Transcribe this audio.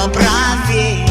останній